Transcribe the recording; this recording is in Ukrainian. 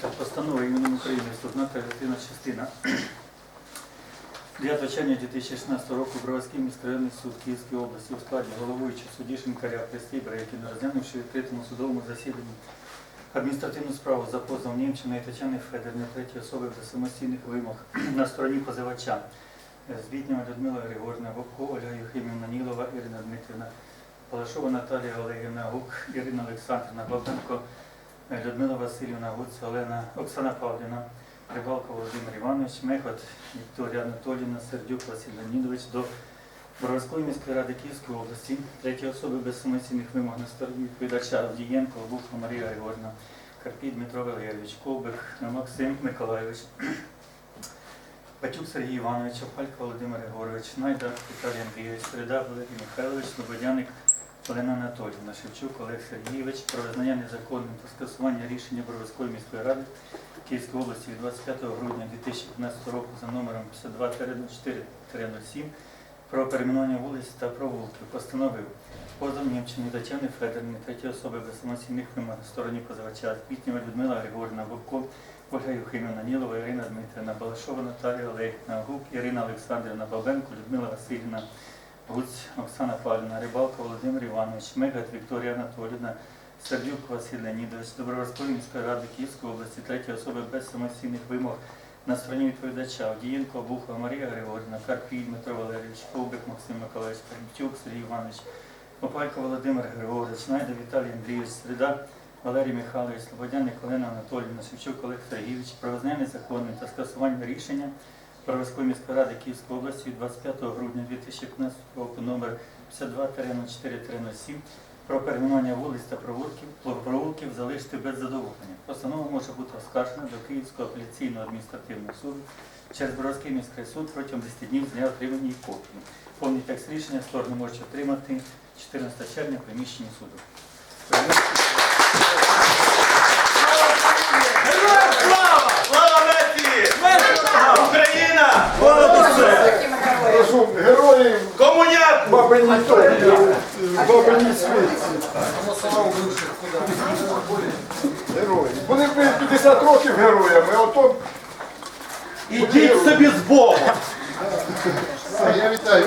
Це постанова іменем України, основна територіальна частина. 9 червня 2016 року Броварський міськрайонний суд Київської області у складі головуючого судді Шинкаря Престібра, який не розглянувши відкритому судовому засіданні адміністративну справу за позовом Німчини Тетяни Федорівни, третьої особи без самостійних вимог на стороні позивача Збітнєва Людмила Григорівна, Вовко, Ольга Юхимівна, Нілова, Ірина Дмитрівна, Палашова Наталія Олегівна, Гук, Ірина Олександрівна, Бабенко, Людмила Васильівна, Гуц, Олена, Оксана Павлівна, Рибалко Володимир Іванович, Мехот, Вікторія Анатоліївна, Сердюк Василь Леонідович до Боровської міської ради Київської області, третьої особи без самостійних вимог на стороні відповідача Авдієнко, Вухо Марія Григорівна, Карпій Дмитро Валерійович, Ковбик Максим Миколайович, Батюк Сергій Іванович, Опалько Володимир Григорович, Найда Віталій Андрійович, Середа Валерій Михайлович, Слободяник Олена Анатоліївна, Шевчук Олег Сергійович. Про визнання незаконним та скасування рішення Боровської міської ради Київської області від 25 грудня 2015 року за номером 52-04-07 про перейменування вулиць та провулків. Постановив позов Німчині Тетяни Федорівни, третьої особи без самостійних вимог стороні позивача Квітнєва Людмила Григорівна Бобко, Ольга Юхимівна, Нілова, Ірина Дмитрівна, Балашова Наталія Олегівна, Гук, Ірина Олександрівна, Бабенко, Людмила Васильівна, Гуць, Оксана Павлівна, Рибалка, Володимир Іванович, Мегат, Вікторія Анатоліївна, Сердюк Василь Леонідович, Добровольської міської ради Київської області, третьої особи без самостійних вимог на стороні відповідача Авдієнко, Бухова Марія Григорівна, Карпій Дмитро Валерійович, Ковбик Максим Миколаївич, Карпчук Сергій Іванович, Попайко Володимир Григорович, Найда Віталій Андрійович, Среда Валерій Михайлович, Слободяник Олена Анатоліївна, Шевчук Олег Сергійович, про визнання незаконним та скасування рішення Боровської міської ради Київської області 25 грудня 2015 року номер 52-04-07 про перейменування вулиць та провулків, провулків залишити без задоволення. Постанова може бути оскаржена до Київського апеляційного адміністративного суду через Боровський міський суд протягом 10 днів з дня отримання її копії. Повний текст рішення сторони можуть отримати 14 червня в приміщенні суду. Комуняку! бабині то, бабині світці. Герої. Вони б 50 років героями, а ото Ідіть собі з Богом! я вітаю.